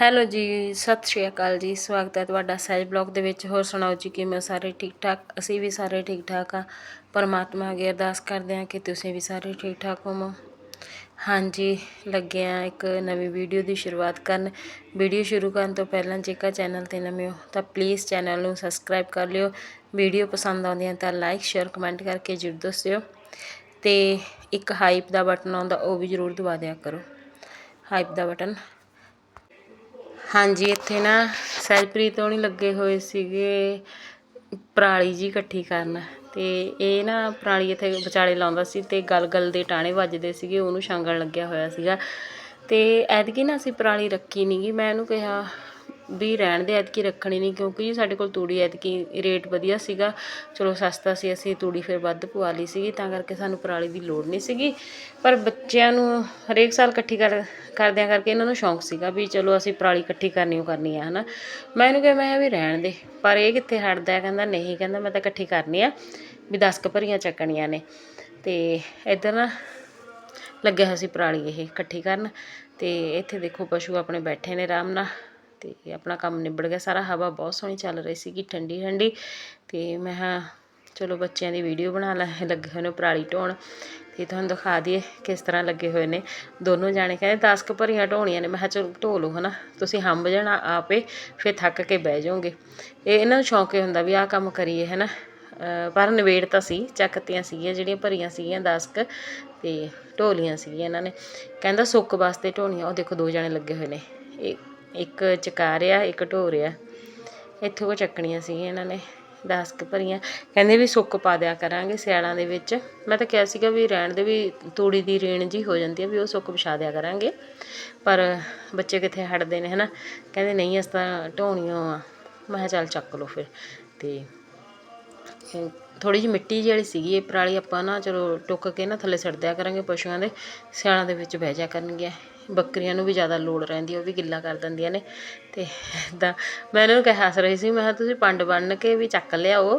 Hello ਜੀ, ਸਤਿ ਸ਼੍ਰੀ ਅਕਾਲ ਜੀ, ਸਵਾਗਤ ਹੈ ਤੁਹਾਡਾ ਸਹਿਜ ਬਲੌਗ ਦੇ ਵਿੱਚ। ਹੋਰ ਸੁਣਾਓ ਜੀ, ਕਿਵੇਂ ਸਾਰੇ ਠੀਕ ਠਾਕ ਅਸੀਂ ਵੀ ਸਾਰੇ ਠੀਕ ਠਾਕ ਆ ਪਰਮਾਤਮਾ ਅੱਗੇ ਅਰਦਾਸ ਕਰਦੇ ਹਾਂ ਕਿ ਤੁਸੀਂ ਵੀ ਸਾਰੇ ਠੀਕ ਠਾਕ ਹੋਵੋ। ਹਾਂਜੀ, ਲੱਗੇ ਆ ਇੱਕ ਨਵੀਂ ਵੀਡੀਓ ਦੀ ਸ਼ੁਰੂਆਤ ਕਰਨ। ਵੀਡੀਓ ਸ਼ੁਰੂ ਕਰਨ ਤੋਂ ਪਹਿਲਾਂ ਜੇਕਰ ਚੈਨਲ ਤੇ ਨਵੇਂ ਹੋ, ਤਾਂ ਪਲੀਜ਼ ਚੈਨਲ ਨੂੰ ਸਬਸਕ੍ਰਾਈਬ ਕਰ ਲਿਓ। ਵੀਡੀਓ ਪਸੰਦ ਆਉਂਦੀਆਂ ਤਾਂ ਲਾਈਕ, ਸ਼ੇਅਰ, ਕਮੈਂਟ ਕਰਕੇ ਜ਼ਰੂਰ ਦੱਸਿਓ। ਤੇ ਇੱਕ ਹਾਈਪ ਦਾ ਬਟਨ ਆਉਂਦਾ, ਉਹ ਵੀ ਜ਼ਰੂਰ ਦਬਾ ਦਿਆ ਕਰੋ। ਹਾਈਪ ਦਾ ਬਟਨ ਹਾਂਜੀ, ਇੱਥੇ ਨਾ ਸਹਿਜਪ੍ਰੀਤ ਹੋਣੀ ਲੱਗੇ ਹੋਏ ਸੀਗੇ ਪਰਾਲੀ ਜੀ ਇਕੱਠੀ ਕਰਨ ਤੇ ਇਹ ਨਾ ਪਰਾਲੀ ਇੱਥੇ ਵਿਚਾਲੇ ਲਾਉਂਦਾ ਸੀ ਤੇ ਗਲ ਗਲ ਦੇ ਟਾਣੇ ਵੱਜਦੇ ਸੀਗੇ, ਉਹਨੂੰ ਛਾਂਗਣ ਲੱਗਿਆ ਹੋਇਆ ਸੀਗਾ ਤੇ ਐਤਕੀ ਨਾ ਅਸੀਂ ਪਰਾਲੀ ਰੱਖੀ ਨਹੀਂਗੀ ਮੈਂ ਉਹਨੂੰ ਕਿਹਾ ਵੀ ਰਹਿਣ ਦੇ ਐਤਕੀ ਰੱਖਣੀ ਨਹੀਂ ਕਿਉਂਕਿ ਜੀ ਸਾਡੇ ਕੋਲ ਤੂੜੀ ਐਤਕੀ ਰੇਟ ਵਧੀਆ ਸੀਗਾ। ਚਲੋ ਸਸਤਾ ਸੀ, ਅਸੀਂ ਤੂੜੀ ਫਿਰ ਵੱਧ ਪਵਾ ਲਈ ਸੀਗੀ ਤਾਂ ਕਰਕੇ ਸਾਨੂੰ ਪਰਾਲੀ ਦੀ ਲੋੜ ਨਹੀਂ ਸੀਗੀ। ਪਰ ਬੱਚਿਆਂ ਨੂੰ ਹਰੇਕ ਸਾਲ ਇਕੱਠੀ ਕਰ, ਕਰਦਿਆਂ ਕਰਕੇ ਇਹਨਾਂ ਨੂੰ ਸ਼ੌਂਕ ਸੀਗਾ ਵੀ ਚਲੋ ਅਸੀਂ ਪਰਾਲੀ ਇਕੱਠੀ ਕਰਨੀ ਓ ਕਰਨੀ ਆ, ਹਨਾ। ਮੈਂ ਇਹਨੂੰ ਕਿਹਾ, ਮੈਂ ਵੀ ਰਹਿਣ ਦੇ, ਪਰ ਇਹ ਕਿੱਥੇ ਹਟਦਾ ਕਹਿੰਦਾ, ਨਹੀਂ, ਕਹਿੰਦਾ ਮੈਂ ਤਾਂ ਇਕੱਠੀ ਕਰਨੀ ਆ, ਵੀ 10 ਕੁ ਭਰੀਆਂ ਚੱਕਣੀਆਂ ਨੇ। ਤੇ ਇੱਧਰ ਨਾ ਲੱਗਿਆ ਹੋਇਆ ਸੀ ਪਰਾਲੀ ਇਹ ਇਕੱਠੀ ਕਰਨ। ਤੇ ਇੱਥੇ ਦੇਖੋ ਪਸ਼ੂ ਆਪਣੇ ਬੈਠੇ ਨੇ ਆਰਾਮ ਨਾਲ। ਤੇ ਆਪਣਾ ਕੰਮ ਨਿਬੜ ਗਿਆ। ਸਾਰਾ ਹਵਾ ਬਹੁਤ ਸੋਹਣੀ ਚੱਲ ਰਹੀ ਸੀਗੀ, ਠੰਡੀ ਠੰਡੀ। ਤੇ ਮੈਂ ਹਾਂ ਚਲੋ ਬੱਚਿਆਂ ਦੀ ਵੀਡੀਓ ਬਣਾ ਲੈ, ਲੱਗੇ ਹੋਏ ਨੇ ਪਰਾਲੀ ਢੋਣ। ਤੇ ਤੁਹਾਨੂੰ ਦਿਖਾ ਦਈਏ ਕਿਸ ਤਰ੍ਹਾਂ ਲੱਗੇ ਹੋਏ ਨੇ। ਦੋਨੋਂ ਜਾਣੇ ਕਹਿੰਦੇ 10 ਕੁ ਭਰੀਆਂ ਢੋਣੀਆਂ ਨੇ। ਮੈਂ ਕਿਹਾ, ਚਲੋ ਢੋ ਲਓ ਹਨਾ। ਤੁਸੀਂ ਹੰਬ ਜਾਣਾ ਆਪੇ, ਫਿਰ ਥੱਕ ਕੇ ਬਹਿ ਜਾਓਗੇ। ਇਹ ਇਹਨਾਂ ਨੂੰ ਸ਼ੌਂਕ ਹੀ ਹੁੰਦਾ ਵੀ ਆਹ ਕੰਮ ਕਰੀਏ ਹਨਾ। ਅਹ ਪਰ ਨਵੇੜ ਤਾਂ ਸੀ, ਚੱਕਤੀਆਂ ਸੀਗੀਆਂ, ਜਿਹੜੀਆਂ ਭਰੀਆਂ ਸੀਗੀਆਂ 10 ਕੁ, ਤੇ ਢੋਲੀਆਂ ਸੀਗੀਆਂ ਇਹਨਾਂ ਨੇ। ਕਹਿੰਦਾ, ਸੁੱਕ ਵਾਸਤੇ ਢੋਣੀਆਂ। ਉਹ ਦੇਖੋ, ਦੋ ਜਾਣੇ ਲੱਗੇ ਹੋਏ ਨੇ। ਇਹ ਇੱਕ ਚਕਾ ਰਿਹਾ ਇੱਕ ਢੋ ਰਿਹਾ ਇੱਥੋਂ ਕੋ ਚੱਕਣੀਆਂ ਸੀਗੀਆਂ ਇਹਨਾਂ ਨੇ 10 ਕੁ ਭਰੀਆਂ। ਕਹਿੰਦੇ ਵੀ ਸੁੱਕ ਪਾ ਦਿਆ ਕਰਾਂਗੇ ਸਿਆਲਾਂ ਦੇ ਵਿੱਚ। ਮੈਂ ਤਾਂ ਕਿਹਾ ਸੀਗਾ ਵੀ ਰਹਿਣ ਦੇ ਵੀ ਤੂੜੀ ਦੀ ਰੇਣ ਜੀ ਹੋ ਜਾਂਦੀ ਹੈ ਵੀ ਉਹ ਸੁੱਕ ਵਿਛਾ ਦਿਆ ਕਰਾਂਗੇ। ਪਰ ਬੱਚੇ ਕਿੱਥੇ ਹਟਦੇ ਨੇ, ਹਨਾ? ਕਹਿੰਦੇ ਨਹੀਂ, ਅਸੀਂ ਤਾਂ ਢੋਣੀਆਂ ਆ। ਮੈਂ ਕਿਹਾ ਚੱਲ ਚੱਕ ਲਓ ਫਿਰ। ਤੇ ਥੋੜ੍ਹੀ ਜਿਹੀ ਮਿੱਟੀ ਜਿਹੜੀ ਸੀਗੀ, ਇਹ ਪਰਾਲੀ ਆਪਾਂ ਨਾ ਚਲੋ ਟੁੱਕ ਕੇ ਨਾ ਥੱਲੇ ਛੱਡ ਦਿਆ ਕਰਾਂਗੇ, ਪਸ਼ੂਆਂ ਦੇ ਸਿਆਲਾਂ ਦੇ ਵਿੱਚ ਬਹਿ ਜਾ ਕਰਨਗੀਆਂ। ਬੱਕਰੀਆਂ ਨੂੰ ਵੀ ਜ਼ਿਆਦਾ ਲੋੜ ਰਹਿੰਦੀ ਉਹ ਵੀ ਗਿੱਲਾ ਕਰ ਦਿੰਦੀਆਂ ਨੇ। ਅਤੇ ਇੱਦਾਂ ਮੈਂ ਇਹਨਾਂ ਨੂੰ ਕਹਿ ਹੱਸ ਰਹੀ ਸੀ, ਮੈਂ ਕਿਹਾ ਤੁਸੀਂ ਪੰਡ ਬੰਨ ਕੇ ਵੀ ਚੱਕ ਲਿਆਓ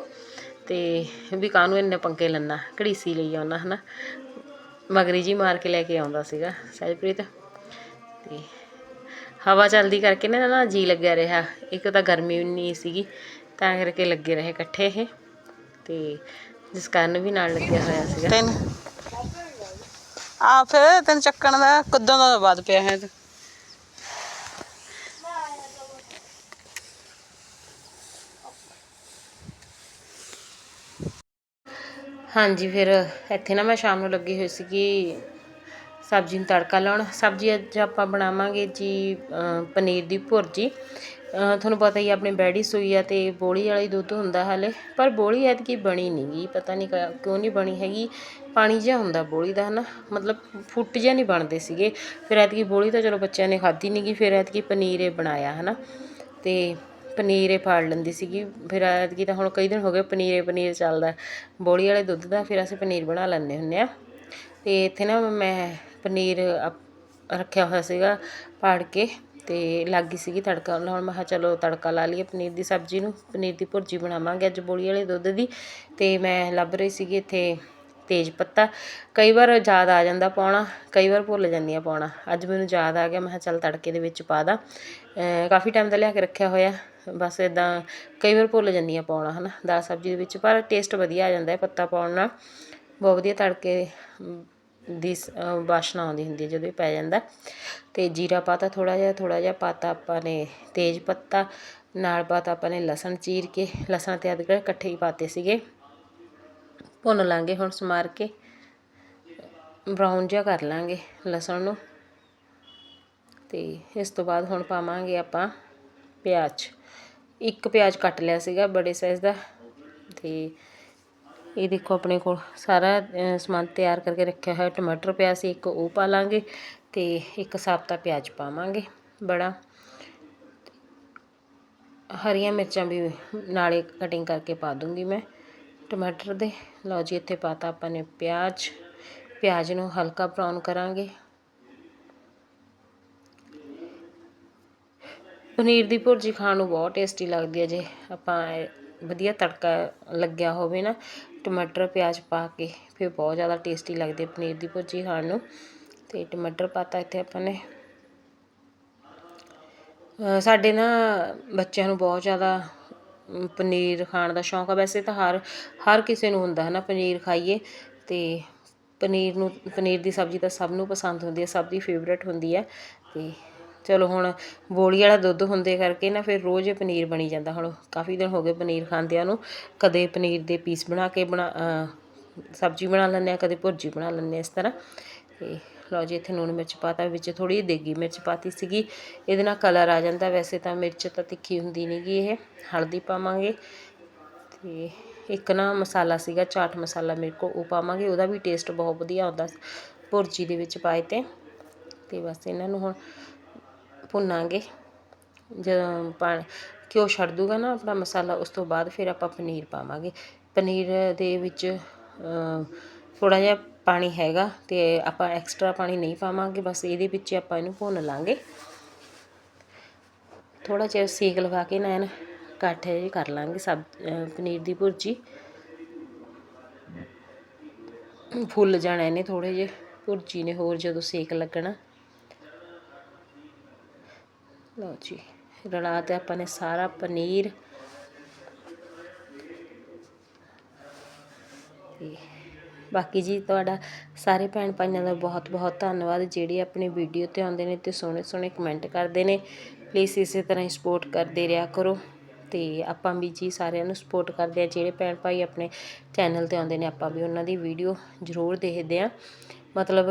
ਤੇ ਵੀ ਕਾਹਨੂੰ ਇੰਨੇ ਪੰਗੇ ਲੰਨਾ ਘੜੀਸੀ ਲਈ ਆਉਣਾ ਹਨਾ। ਮਗਰੀ ਜੀ ਮਾਰ ਕੇ ਲੈ ਕੇ ਆਉਂਦਾ ਸੀਗਾ ਸਹਿਜਪ੍ਰੀਤ। ਤੇ ਹਵਾ ਚੱਲਦੀ ਕਰਕੇ ਨਾ ਨਾ ਜੀ ਲੱਗਿਆ ਰਿਹਾ। ਇੱਕ ਤਾਂ ਗਰਮੀ ਨਹੀਂ ਸੀਗੀ, ਤਾਂ ਕਰਕੇ ਲੱਗੇ ਰਹੇ ਇਕੱਠੇ ਇਹ। ਤੇ ਜਿਸ ਕਾਰਨ ਵੀ ਨਾਲ ਲੱਗਿਆ ਹੋਇਆ ਸੀਗਾ। ਤਿੰਨ। ਆ ਫਿਰ ਤੈਨੂੰ ਚੱਕਣ ਦਾ ਕਦੋਂ ਦਾ ਵੱਧ ਪਿਆ ਹੈ ਹਾਂਜੀ ਫਿਰ ਇੱਥੇ ਨਾ ਮੈਂ ਸ਼ਾਮ ਨੂੰ ਲੱਗੀ ਹੋਈ ਸੀਗੀ। ਸਬਜ਼ੀ ਨੂੰ ਤੜਕਾ ਲਾਉਣ। ਸਬਜ਼ੀ ਅੱਜ ਆਪਾਂ ਬਣਾਵਾਂਗੇ ਜੀ ਪਨੀਰ ਦੀ ਭੁਰਜੀ। ਤੁਹਾਨੂੰ ਪਤਾ ਹੀ ਆਪਣੇ ਆਪਣੀ ਬੈੜੀ ਸੂਈ ਆ ਤੇ ਬੋਲੀ ਵਾਲਾ ਹੀ ਦੁੱਧ ਹੁੰਦਾ ਹਾਲੇ। ਪਰ ਬੋਲੀ ਐਤਕੀ ਬਣੀ ਨਹੀਂ ਗੀ, ਪਤਾ ਨਹੀਂ ਕ- ਕਿਉਂ ਨਹੀਂ ਬਣੀ ਹੈਗੀ। ਪਾਣੀ ਜਿਹਾ ਹੁੰਦਾ ਬੋਲੀ ਦਾ ਹਨਾ, ਮਤਲਬ ਫੁੱਟ ਜਿਹਾ ਨਹੀਂ ਬਣਦੇ ਸੀਗੇ। ਫਿਰ ਐਤਕੀ ਬੋਲੀ ਤਾਂ ਚਲੋ ਬੱਚਿਆਂ ਨੇ ਖਾਧੀ ਨਹੀਂ ਗੀ, ਫਿਰ ਐਤਕੀ ਪਨੀਰ ਇਹ ਬਣਾਇਆ ਹਨਾ। ਤੇ ਪਨੀਰ ਇਹ ਫਾੜ ਲੈਂਦੀ ਸੀਗੀ। ਫਿਰ ਐਤਕੀ ਤਾਂ ਹੁਣ ਕਈ ਦਿਨ ਹੋ ਗਏ ਪਨੀਰੇ ਪਨੀਰ ਚੱਲਦਾ। ਬੋਲੀ ਵਾਲੇ ਦੁੱਧ ਦਾ, ਫਿਰ ਅਸੀਂ ਪਨੀਰ ਬਣਾ ਲੈਂਦੇ ਹੁੰਦੇ ਆ। ਤੇ ਇੱਥੇ ਨਾ ਮੈਂ ਪਨੀਰ ਅਪ- ਰੱਖਿਆ ਹੋਇਆ ਸੀਗਾ, ਪਾੜ ਕੇ ਅਤੇ ਲੱਗ ਗਈ ਸੀਗੀ ਤੜਕਾ। ਲਾਉਣ ਮੈਂ ਕਿਹਾ ਚਲੋ ਤੜਕਾ ਲਾ ਲਈਏ ਪਨੀਰ ਦੀ ਸਬਜ਼ੀ ਨੂੰ। ਪਨੀਰ ਦੀ ਭੁਰਜੀ ਬਣਾਵਾਂਗੇ ਅੱਜ ਬੋਲੀ ਵਾਲੇ ਦੁੱਧ ਦੀ। ਅਤੇ ਮੈਂ ਲੱਭ ਰਹੀ ਸੀਗੀ ਇੱਥੇ ਤੇਜ ਪੱਤਾ। ਕਈ ਵਾਰ ਯਾਦ ਆ ਜਾਂਦਾ ਪਾਉਣਾ, ਕਈ ਵਾਰ ਭੁੱਲ ਜਾਂਦੀ ਆ ਪਾਉਣਾ। ਅੱਜ ਮੈਨੂੰ ਯਾਦ ਆ ਗਿਆ, ਮੈਂ ਕਿਹਾ ਚੱਲ ਤੜਕੇ ਦੇ ਵਿੱਚ ਪਾ ਦਾਂ। ਕਾਫੀ ਟਾਈਮ ਦਾ ਲਿਆ ਕੇ ਰੱਖਿਆ ਹੋਇਆ। ਬਸ ਇਦਾਂ ਕਈ ਵਾਰ ਭੁੱਲ ਜਾਂਦੀ ਆ ਪਾਉਣਾ, ਹਨਾ। ਦਾਲ ਸਬਜ਼ੀ ਦੇ ਵਿੱਚ, ਪਰ ਟੇਸਟ ਵਧੀਆ ਆ ਜਾਂਦਾ ਹੈ ਪੱਤਾ ਪਾਉਣ ਨਾਲ। ਬਹੁਤ ਵਧੀਆ ਤੜਕੇ ਦੀ ਸ- ਅਹ, ਵਾਸ਼ਨਾ ਆਉਂਦੀ ਹੁੰਦੀ ਹੈ ਜਦੋਂ ਇਹ ਪੈ ਜਾਂਦਾ। ਅਤੇ ਜੀਰਾ ਪਾਤਾ ਥੋੜ੍ਹਾ ਜਿਹਾ ਥੋੜ੍ਹਾ ਜਿਹਾ ਪਾਤਾ ਆਪਾਂ ਨੇ ਤੇਜ ਪੱਤਾ ਨਾਲ ਪਾਤਾ ਆਪਾਂ ਨੇ ਲਸਣ ਚੀਰ ਕੇ ਲਸਣ ਤੇ ਅਦਰਕ ਇਕੱਠੇ ਹੀ ਪਾਤੇ ਸੀਗੇ। ਭੁੰਨ ਲਾਂਗੇ ਹੁਣ ਸਮਾਰ ਕੇ ਬਰਾਊਨ ਜਿਹਾ ਕਰ ਲਾਂਗੇ ਲਸਣ ਨੂੰ। ਤੇ ਇਸ ਤੋਂ ਬਾਅਦ ਹੁਣ ਪਾਵਾਂਗੇ ਆਪਾਂ ਪਿਆਜ਼। ਇੱਕ ਪਿਆਜ਼ ਕੱਟ ਲਿਆ ਸੀਗਾ ਬੜੇ ਸਾਈਜ਼ ਦਾ। ਤੇ ਇਹ ਦੇਖੋ ਆਪਣੇ ਕੋਲ ਸਾਰਾ ਸਮਾਨ ਤਿਆਰ ਕਰਕੇ ਰੱਖਿਆ ਹੋਇਆ। ਟਮਾਟਰ ਪਿਆ ਸੀ, ਇੱਕ ਉਹ ਪਾ ਲਾਂਗੇ ਤੇ ਇੱਕ ਸਾਬਤਾ ਪਿਆਜ਼ ਪਾਵਾਂਗੇ ਬੜਾ। ਹਰੀਆਂ ਮਿਰਚਾਂ ਵੀ ਨਾਲੇ ਕਟਿੰਗ ਕਰਕੇ ਪਾ ਦੂੰਗੀ ਮੈਂ ਟਮਾਟਰ ਦੇ। ਲਓ ਜੀ, ਇੱਥੇ ਪਾਤਾ ਆਪਾਂ ਨੇ ਪਿਆਜ਼। ਪਿਆਜ਼ ਨੂੰ ਹਲਕਾ ਬਰਾਊਨ ਕਰਾਂਗੇ। ਪਨੀਰ ਦੀ ਭੁਰਜੀ ਖਾਣ ਨੂੰ ਬਹੁਤ ਟੇਸਟੀ ਲੱਗਦੀ ਹੈ ਜੇ ਆਪਾਂ ਵਧੀਆ ਤੜਕਾ ਲੱਗਿਆ ਹੋਵੇ ਨਾ, ਟਮਾਟਰ, ਪਿਆਜ਼ ਪਾ ਕੇ, ਫਿਰ ਬਹੁਤ ਜ਼ਿਆਦਾ ਟੇਸਟੀ ਲੱਗਦੀ ਪਨੀਰ ਦੀ ਭੁਰਜੀ ਖਾਣ ਨੂੰ। ਅਤੇ ਟਮਾਟਰ ਪਾਤਾ ਇੱਥੇ ਆਪਾਂ ਨੇ। ਸਾਡੇ ਨਾ ਬੱਚਿਆਂ ਨੂੰ ਬਹੁਤ ਜ਼ਿਆਦਾ ਪਨੀਰ ਖਾਣ ਦਾ ਸ਼ੌਂਕ ਆ। ਵੈਸੇ ਤਾਂ ਹਰ ਹਰ ਕਿਸੇ ਨੂੰ ਹੁੰਦਾ ਹੈ ਨਾ ਪਨੀਰ ਖਾਈਏ। ਤੇ ਪਨੀਰ ਨੂੰ, ਪਨੀਰ ਦੀ ਸਬਜ਼ੀ ਤਾਂ ਸਭ ਨੂੰ ਪਸੰਦ ਹੁੰਦੀ ਹੈ ਸਭ ਦੀ ਫੇਵਰੇਟ ਹੁੰਦੀ ਹੈ ਤੇ ਚਲੋ ਹੁਣ ਬੋਲੀ ਵਾਲਾ ਦੁੱਧ ਹੁੰਦੇ ਕਰਕੇ ਨਾ ਫਿਰ ਰੋਜ਼ ਪਨੀਰ ਬਣੀ ਜਾਂਦਾ। ਹੁਣ ਕਾਫੀ ਦਿਨ ਹੋ ਗਏ ਪਨੀਰ ਖਾਂਦਿਆਂ ਨੂੰ। ਕਦੇ ਪਨੀਰ ਦੇ ਪੀਸ ਬਣਾ ਕੇ ਬਣਾ ਸਬਜ਼ੀ ਬਣਾ ਲੈਂਦੇ ਆ ਕਦੇ ਭੁਰਜੀ ਬਣਾ ਲੈਂਦੇ ਆ ਇਸ ਤਰ੍ਹਾਂ। ਤੇ ਲਓ ਜੀ, ਇੱਥੇ ਲੂਣ ਮਿਰਚ ਪਾਤਾ, ਵਿੱਚ ਥੋੜੀ ਜਿਹੀ ਦੇਗੀ ਮਿਰਚ ਪਾਤੀ ਸੀਗੀ। ਇਹਦੇ ਨਾਲ ਕਲਰ ਆ ਜਾਂਦਾ। ਵੈਸੇ ਤਾਂ ਮਿਰਚ ਤਾਂ ਤਿੱਖੀ ਹੁੰਦੀ ਨਹੀਂਗੀ ਇਹ। ਹਲਦੀ ਪਾਵਾਂਗੇ। ਤੇ ਇੱਕ ਨਾ ਮਸਾਲਾ ਸੀਗਾ, ਚਾਟ ਮਸਾਲਾ ਮੇਰੇ ਕੋਲ, ਉਹ ਪਾਵਾਂਗੇ। ਉਹਦਾ ਵੀ ਟੇਸਟ ਬਹੁਤ ਵਧੀਆ ਆਉਂਦਾ ਭੁਰਜੀ ਦੇ ਵਿੱਚ ਪਾਏ ਤੇ। ਤੇ ਬਸ ਇਹਨਾਂ ਨੂੰ ਹੁਣ ਭੁੰਨਾਂਗੇ। ਜਦੋਂ ਪਾ ਘਿਓ ਛੱਡ ਦੂਗਾ ਨਾ ਆਪਣਾ ਮਸਾਲਾ, ਉਸ ਤੋਂ ਬਾਅਦ ਫਿਰ ਆਪਾਂ ਪਨੀਰ ਪਾਵਾਂਗੇ। ਪਨੀਰ ਦੇ ਵਿੱਚ ਥੋੜ੍ਹਾ ਜਿਹਾ ਪਾਣੀ ਹੈਗਾ ਅਤੇ ਆਪਾਂ ਐਕਸਟਰਾ ਪਾਣੀ ਨਹੀਂ ਪਾਵਾਂਗੇ, ਬਸ ਇਹਦੇ ਵਿੱਚ ਆਪਾਂ ਇਹਨੂੰ ਭੁੰਨ ਲਾਂਗੇ। ਥੋੜ੍ਹਾ ਜਿਹਾ ਸੇਕ ਲਗਾ ਕੇ ਨਾ ਐਨ ਇਕੱਠੇ ਜਿਹੇ ਕਰ ਲਾਂਗੇ ਸਬ ਪਨੀਰ ਦੀ ਭੁਰਜੀ। ਫੁੱਲ ਜਾਣਾ ਇਹਨੇ ਥੋੜ੍ਹੇ ਜਿਹੇ, ਭੁਰਜੀ ਨੇ ਹੋਰ ਜਦੋਂ ਸੇਕ ਲੱਗਣਾ। ਲਓ ਜੀ, ਰਲਾ ਤੇ ਆਪਾਂ ਨੇ ਸਾਰਾ ਪਨੀਰ ਤੇ ਬਾਕੀ ਜੀ ਤੁਹਾਡਾ ਸਾਰੇ ਭੈਣ ਭਾਈਆਂ ਦਾ ਬਹੁਤ ਬਹੁਤ ਧੰਨਵਾਦ ਜਿਹੜੇ ਆਪਣੀ ਵੀਡੀਓ ਤੇ ਆਉਂਦੇ ਨੇ ਤੇ ਸੋਹਣੇ ਸੋਹਣੇ ਕਮੈਂਟ ਕਰਦੇ ਨੇ। ਪਲੀਜ਼ ਇਸੇ ਤਰ੍ਹਾਂ ਹੀ ਸਪੋਰਟ ਕਰਦੇ ਰਿਹਾ ਕਰੋ ਤੇ ਆਪਾਂ ਵੀ ਜੀ ਸਾਰਿਆਂ ਨੂੰ ਸਪੋਰਟ ਕਰਦੇ ਆ ਜਿਹੜੇ ਭੈਣ ਭਾਈ ਆਪਣੇ ਚੈਨਲ ਤੇ ਆਉਂਦੇ ਨੇ, ਆਪਾਂ ਵੀ ਉਹਨਾਂ ਦੀ ਵੀਡੀਓ ਜ਼ਰੂਰ ਦੇਖਦੇ ਆ ਮਤਲਬ,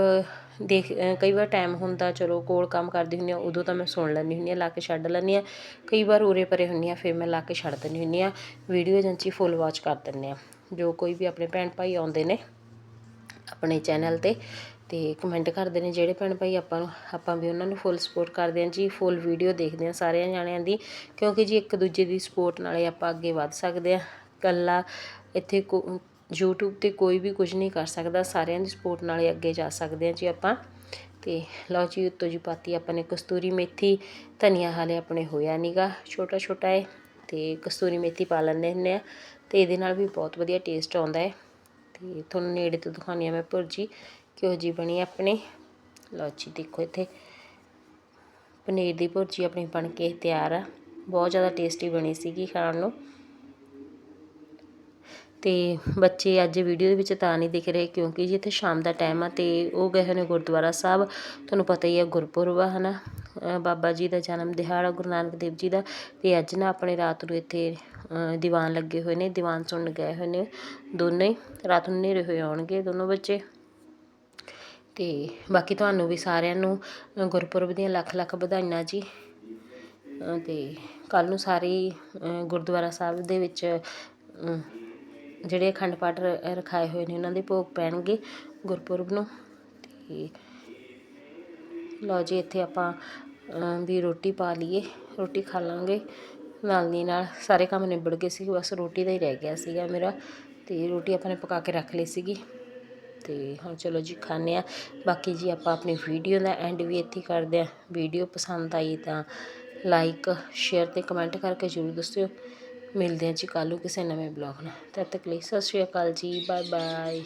ਦੇਖ ਕਈ ਵਾਰ ਟਾਈਮ ਹੁੰਦਾ, ਚਲੋ ਕੋਲ ਕੰਮ ਕਰਦੀ ਹੁੰਦੀ ਹਾਂ, ਉਦੋਂ ਤਾਂ ਮੈਂ ਸੁਣ ਲੈਂਦੀ ਹੁੰਦੀ ਹਾਂ, ਲਾ ਕੇ ਛੱਡ ਲੈਂਦੀ ਹਾਂ। ਕਈ ਵਾਰ ਉਰੇ ਪਰੇ ਹੁੰਦੀ ਹਾਂ, ਫਿਰ ਮੈਂ ਲਾ ਕੇ ਛੱਡ ਦਿੰਦੀ ਹੁੰਦੀ ਹਾਂ। ਵੀਡੀਓ ਏਜੰਸੀ ਫੁੱਲ ਵਾਚ ਕਰ ਦਿੰਦੇ ਆ ਜੋ ਕੋਈ ਵੀ ਆਪਣੇ ਭੈਣ ਭਾਈ ਆਉਂਦੇ ਨੇ, ਆਪਣੇ ਚੈਨਲ ਤੇ ਤੇ ਕਮੈਂਟ ਕਰਦੇ ਨੇ, ਜਿਹੜੇ ਭੈਣ ਭਾਈ ਆਪਾਂ ਨੂੰ, ਆਪਾਂ ਵੀ ਉਹਨਾਂ ਨੂੰ ਫੁੱਲ ਸਪੋਰਟ ਕਰਦੇ ਹਾਂ ਜੀ ਫੁੱਲ ਵੀਡੀਓ ਦੇਖਦੇ ਹਾਂ ਸਾਰਿਆਂ ਜਾਣਿਆਂ ਦੀ, ਕਿਉਂਕਿ ਜੀ ਇੱਕ ਦੂਜੇ ਦੀ ਸਪੋਰਟ ਨਾਲੇ ਆਪਾਂ ਅੱਗੇ ਵੱਧ ਸਕਦੇ ਹਾਂ। ਕੱਲਾ ਇੱਥੇ ਯੂਟਿਊਬ ਤੇ ਕੋਈ ਵੀ ਕੁਝ ਨਹੀਂ ਕਰ ਸਕਦਾ। ਸਾਰਿਆਂ ਦੀ ਸਪੋਰਟ ਨਾਲ ਹੀ ਅੱਗੇ ਜਾ ਸਕਦੇ ਹਾਂ ਜੀ ਆਪਾਂ। ਤੇ ਲਓ ਜੀ, ਉੱਤੋਂ ਜੀ ਪਾਤੀ ਆਪਾਂ ਨੇ ਕਸਤੂਰੀ ਮੇਥੀ। ਧਨੀਆ ਹਾਲੇ ਆਪਣੇ ਹੋਇਆ ਨੀਗਾ ਛੋਟਾ ਛੋਟਾ ਹੈ ਤੇ ਕਸਤੂਰੀ ਮੇਥੀ ਪਾ ਲੈਂਦੇ ਹੁੰਦੇ ਆ। ਤੇ ਇਹਦੇ ਨਾਲ ਵੀ ਬਹੁਤ ਵਧੀਆ ਟੇਸਟ ਆਉਂਦਾ ਹੈ ਤੇ ਤੁਹਾਨੂੰ ਨੇੜੇ ਤੋਂ ਦਿਖਾਉਂਦੀ ਹਾਂ ਮੈਂ ਭੁਰਜੀ। ਕਿਹੋ ਜੀ ਬਣੀ ਹੈ ਆਪਣੀ। ਲਓ ਜੀ, ਦੇਖੋ ਇੱਥੇ। ਪਨੀਰ ਦੀ ਭੁਰਜੀ ਆਪਣੀ ਬਣ ਕੇ ਤਿਆਰ ਆ। ਬਹੁਤ ਜ਼ਿਆਦਾ ਟੇਸਟੀ ਬਣੀ ਸੀਗੀ ਖਾਣ ਨੂੰ। ਅਤੇ ਬੱਚੇ ਅੱਜ ਵੀਡੀਓ ਦੇ ਵਿੱਚ ਤਾਂ ਨਹੀਂ ਦਿਖ ਰਹੇ ਕਿਉਂਕਿ ਜੀ ਇੱਥੇ ਸ਼ਾਮ ਦਾ ਟਾਈਮ ਆ ਅਤੇ ਉਹ ਗਏ ਹੋਏ ਨੇ ਗੁਰਦੁਆਰਾ ਸਾਹਿਬ। ਤੁਹਾਨੂੰ ਪਤਾ ਹੀ ਹੈ ਗੁਰਪੁਰਬ ਆ ਹਨਾ? ਅ, ਬਾਬਾ ਜੀ ਦਾ ਜਨਮ ਦਿਹਾੜਾ ਗੁਰੂ ਨਾਨਕ ਦੇਵ ਜੀ ਦਾ ਅਤੇ ਅੱਜ ਨਾ ਆਪਣੇ ਰਾਤ ਨੂੰ ਇੱਥੇ ਦੀਵਾਨ ਲੱਗੇ ਹੋਏ ਨੇ ਦੀਵਾਨ ਸੁਣਨ ਗਏ ਹੋਏ ਨੇ ਦੋਨੇ। ਹੀ ਰਾਤ ਨੂੰ ਹਨੇਰੇ ਹੋਏ ਆਉਣਗੇ ਦੋਨੋਂ ਬੱਚੇ। ਤੇ ਬਾਕੀ ਤੁਹਾਨੂੰ ਵੀ ਸਾਰਿਆਂ ਨੂੰ ਗੁਰਪੁਰਬ ਦੀਆਂ ਲੱਖ ਲੱਖ ਵਧਾਈਆਂ ਜੀ। ਅ, ਤੇ ਕੱਲ ਨੂੰ ਸਾਰੇ ਗੁਰਦੁਆਰਾ ਸਾਹਿਬ ਦੇ ਵਿੱਚ ਜਿਹੜੇ ਅਖੰਡ ਪਾਠ ਰ- ਰਖਾਏ ਹੋਏ ਨੇ, ਉਹਨਾਂ ਦੇ ਭੋਗ ਪੈਣਗੇ ਗੁਰਪੁਰਬ ਨੂੰ। ਅਤੇ ਲਓ ਜੀ, ਇੱਥੇ ਆਪਾਂ ਵੀ ਰੋਟੀ ਪਾ ਲਈਏ, ਰੋਟੀ ਖਾ ਲਾਂਗੇ। ਨਾਲ ਦੀ ਨਾਲ ਸਾਰੇ ਕੰਮ ਨਿਬੜ ਗਏ ਸੀ, ਬਸ ਰੋਟੀ ਦਾ ਹੀ ਰਹਿ ਗਿਆ ਸੀਗਾ ਮੇਰਾ। ਤੇ ਰੋਟੀ ਆਪਾਂ ਨੇ ਪਕਾ ਕੇ ਰੱਖ ਲਈ ਸੀਗੀ। ਤੇ ਹੁਣ ਚਲੋ ਜੀ, ਖਾਂਦੇ ਆ ਬਾਕੀ ਜੀ ਆਪਾਂ ਆਪਣੀ ਵੀਡੀਓ ਦਾ ਐਂਡ ਵੀ ਇੱਥੇ ਕਰਦੇ ਆ ਵੀਡੀਓ ਪਸੰਦ ਆਈ ਤਾਂ ਲਾਈਕ ਸ਼ੇਅਰ ਤੇ ਕਮੈਂਟ ਕਰਕੇ ਜ਼ਰੂਰ ਦੱਸਿਓ। ਮਿਲਦੇ ਹਾਂ ਜੀ ਕੱਲ੍ਹ ਨੂੰ ਕਿਸੇ ਨਵੇਂ ਬਲੌਗ ਨਾਲ। ਤਦ ਤੱਕ ਲਈ ਸਤਿ ਸ਼੍ਰੀ ਅਕਾਲ ਜੀ ਬਾਏ ਬਾਏ